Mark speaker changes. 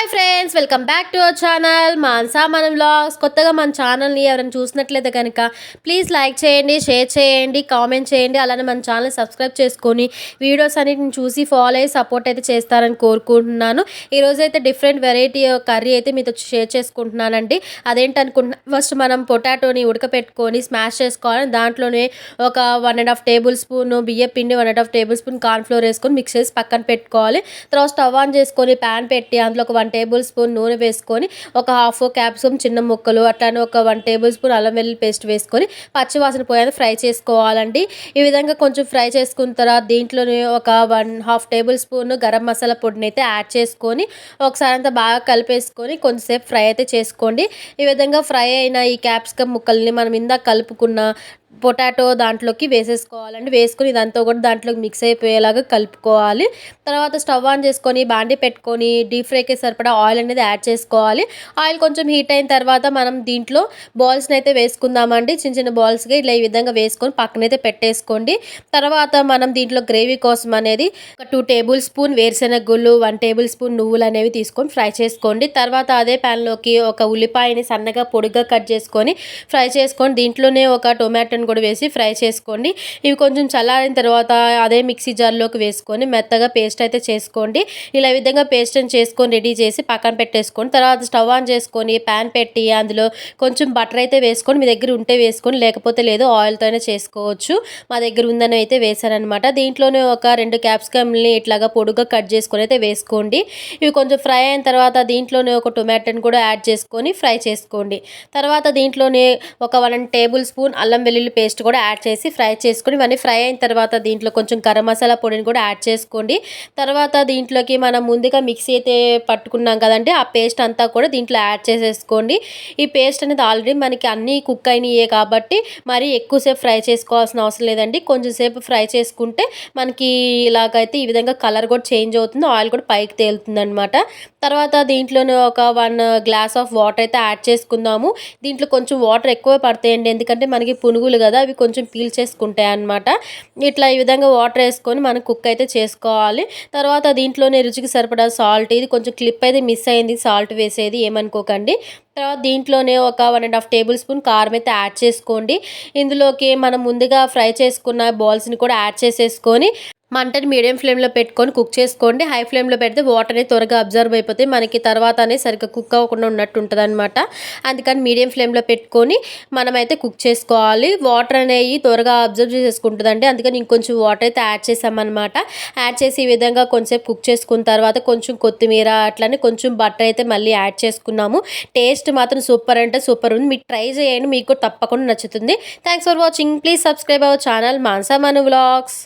Speaker 1: Hi friends welcome back to our channel Mansa మన vlogs కొత్తగా మన ఛానల్ని ఎవరైనా చూసినట్లయితే కనుక ప్లీజ్ లైక్ చేయండి షేర్ చేయండి కామెంట్ చేయండి. అలానే మన ఛానల్ సబ్స్క్రైబ్ చేసుకొని వీడియోస్ అన్నిటిని చూసి ఫాలో అయ్యి సపోర్ట్ అయితే చేస్తారని కోరుకుంటున్నాను. ఈరోజు అయితే డిఫరెంట్ వెరైటీ కర్రీ అయితే మీతో షేర్ చేసుకుంటున్నానండి. అదేంటనుకుంటున్నా ఫస్ట్ మనం పొటాటోని ఉడకపెట్టుకొని స్మాష్ చేసుకోవాలి. దాంట్లోనే ఒక one and half tablespoon బియ్య పిండి one and half tablespoon cornflour వేసుకొని మిక్స్ చేసి పక్కన పెట్టుకోవాలి. తర్వాత స్టవ్ ఆన్ చేసుకొని ప్యాన్ పెట్టి అందులో ఒక వన్ టేబుల్ స్పూన్ నూనె వేసుకొని ఒక హాఫ్ క్యాప్సికమ్ చిన్న ముక్కలు అట్లానే ఒక వన్ టేబుల్ స్పూన్ అల్లం వెల్లుల్లి పేస్ట్ వేసుకొని పచ్చివాసన పోయేది ఫ్రై చేసుకోవాలండి. ఈ విధంగా కొంచెం ఫ్రై చేసుకున్న తర్వాత దీంట్లోనే ఒక one half tablespoon garam masala పొడిని అయితే యాడ్ చేసుకొని ఒకసారి అంతా బాగా కలిపేసుకొని కొంచెంసేపు ఫ్రై అయితే చేసుకోండి. ఈ విధంగా ఫ్రై అయిన ఈ క్యాప్సికమ్ ముక్కల్ని మనం ఇందాక కలుపుకున్న పొటాటో దాంట్లోకి వేసేసుకోవాలండి. వేసుకొని ఇదంతా కూడా దాంట్లోకి మిక్స్ అయిపోయేలాగా కలుపుకోవాలి. తర్వాత స్టవ్ ఆన్ చేసుకొని బాండి పెట్టుకొని డీప్ ఫ్రైకి సరిపడా ఆయిల్ అనేది యాడ్ చేసుకోవాలి. ఆయిల్ కొంచెం హీట్ అయిన తర్వాత మనం దీంట్లో బాల్స్ని అయితే వేసుకుందామండి. చిన్న చిన్న బాల్స్గా ఇట్లా ఈ విధంగా వేసుకొని పక్కనైతే పెట్టేసుకోండి. తర్వాత మనం దీంట్లో గ్రేవీ కోసం అనేది ఒక టూ టేబుల్ స్పూన్ వేరుశెనగ గుళ్ళు వన్ టేబుల్ స్పూన్ నువ్వులు అనేవి తీసుకొని ఫ్రై చేసుకోండి. తర్వాత అదే ప్యాన్లోకి ఒక ఉల్లిపాయని సన్నగా పొడిగా కట్ చేసుకొని ఫ్రై చేసుకొని దీంట్లోనే ఒక టొమాటో టొమాటోని కూడా వేసి ఫ్రై చేసుకోండి. ఇవి కొంచెం చల్లారిన తర్వాత అదే మిక్సీ జార్లోకి వేసుకొని మెత్తగా పేస్ట్ అయితే చేసుకోండి. ఇలా విధంగా పేస్ట్ చేసుకొని రెడీ చేసి పక్కన పెట్టేసుకోండి. తర్వాత స్టవ్ ఆన్ చేసుకొని ప్యాన్ పెట్టి అందులో కొంచెం బటర్ అయితే వేసుకొని మీ దగ్గర ఉంటే వేసుకొని లేకపోతే లేదు ఆయిల్తోనే చేసుకోవచ్చు. మా దగ్గర ఉందని అయితే వేసానమాట దీంట్లోనే ఒక రెండు క్యాప్సికమ్ని ఇట్లాగా పొడుగా కట్ చేసుకొని అయితే వేసుకోండి. ఇవి కొంచెం ఫ్రై అయిన తర్వాత దీంట్లోనే ఒక టొమాటోని కూడా యాడ్ చేసుకొని ఫ్రై చేసుకోండి. తర్వాత దీంట్లోనే ఒక వన్ టేబుల్ స్పూన్ అల్లం వెల్లుల్లి పేస్ట్ కూడా యాడ్ చేసి ఫ్రై చేసుకొని ఇవన్నీ ఫ్రై అయిన తర్వాత దీంట్లో కొంచెం గరం మసాలా పొడిని కూడా యాడ్ చేసుకోండి. తర్వాత దీంట్లోకి మనం ముందుగా మిక్సీ అయితే పట్టుకున్నాం కదండి ఆ పేస్ట్ అంతా కూడా దీంట్లో యాడ్ చేసేసుకోండి. ఈ పేస్ట్ అనేది ఆల్రెడీ మనకి అన్నీ కుక్ అయినాయే కాబట్టి మరి ఎక్కువసేపు ఫ్రై చేసుకోవాల్సిన అవసరం లేదండి. కొంచెం సేపు ఫ్రై చేసుకుంటే మనకి ఇలాగైతే ఈ విధంగా కలర్ కూడా చేంజ్ అవుతుంది ఆయిల్ కూడా పైకి తేలుతుంది అనమాట తర్వాత దీంట్లోనే ఒక వన్ గ్లాస్ ఆఫ్ వాటర్ అయితే యాడ్ చేసుకుందాము. దీంట్లో కొంచెం వాటర్ ఎక్కువ పడతాయండి ఎందుకంటే మనకి పునుగులు కదా అవి కొంచెం పీల్ చేసుకుంటాయి అనమాట ఇట్లా ఈ విధంగా వాటర్ వేసుకొని మనం కుక్ అయితే చేసుకోవాలి. తర్వాత దీంట్లోనే రుచికి సరిపడా సాల్ట్ ఇది కొంచెం క్లిప్ అయితే మిస్ అయింది సాల్ట్ వేసేది ఏమనుకోకండి. తర్వాత దీంట్లోనే ఒక one and half tablespoon కారం అయితే యాడ్ చేసుకోండి. ఇందులోకి మనం ముందుగా ఫ్రై చేసుకున్న బాల్స్ని కూడా యాడ్ చేసేసుకొని మంటని మీడియం ఫ్లేమ్లో పెట్టుకొని కుక్ చేసుకోండి. హై ఫ్లేమ్లో పెడితే వాటర్ అనేది త్వరగా అబ్జర్వ్ అయిపోతే మనకి తర్వాత అనేది సరిగ్గా కుక్ అవ్వకుండా ఉన్నట్టు ఉంటుంది అనమాట అందుకని మీడియం ఫ్లేమ్లో పెట్టుకొని మనమైతే కుక్ చేసుకోవాలి. వాటర్ అనేవి త్వరగా అబ్జర్వ్ చేసుకుంటుందండి అందుకని ఇంకొంచెం వాటర్ అయితే యాడ్ చేసామన్నమాట. యాడ్ చేసి ఈ విధంగా కొంచెంసేపు కుక్ చేసుకున్న తర్వాత కొంచెం కొత్తిమీర అట్లనే కొంచెం బటర్ అయితే మళ్ళీ యాడ్ చేసుకున్నాము. టేస్ట్ మాత్రం సూపర్ అంటే సూపర్ ఉంది. మీరు ట్రై చేయండి. మీకు తప్పకుండా నచ్చుతుంది. Thanks for watching. Please subscribe our channel Mansa Manu vlogs.